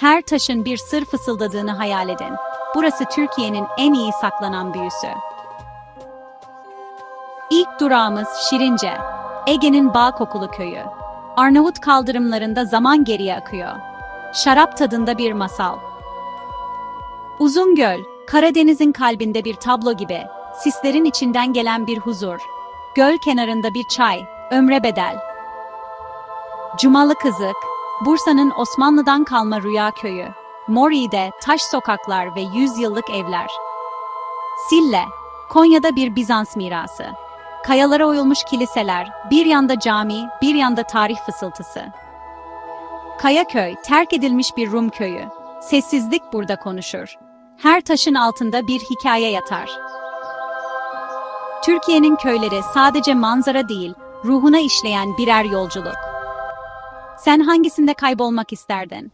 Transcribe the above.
Her taşın bir sır fısıldadığını hayal edin. Burası Türkiye'nin en iyi saklanan büyüsü. İlk durağımız Şirince. Ege'nin bağ kokulu köyü. Arnavut kaldırımlarında zaman geriye akıyor. Şarap tadında bir masal. Uzungöl, Karadeniz'in kalbinde bir tablo gibi. Sislerin içinden gelen bir huzur. Göl kenarında bir çay, ömre bedel. Cumalı Kızık, Bursa'nın Osmanlı'dan kalma rüya köyü. Mori'de taş sokaklar ve yüzyıllık evler. Sille, Konya'da bir Bizans mirası. Kayalara oyulmuş kiliseler, bir yanda cami, bir yanda tarih fısıltısı. Kayaköy, terk edilmiş bir Rum köyü. Sessizlik burada konuşur. Her taşın altında bir hikaye yatar. Türkiye'nin köyleri sadece manzara değil, ruhuna işleyen birer yolculuk. Sen hangisinde kaybolmak isterdin?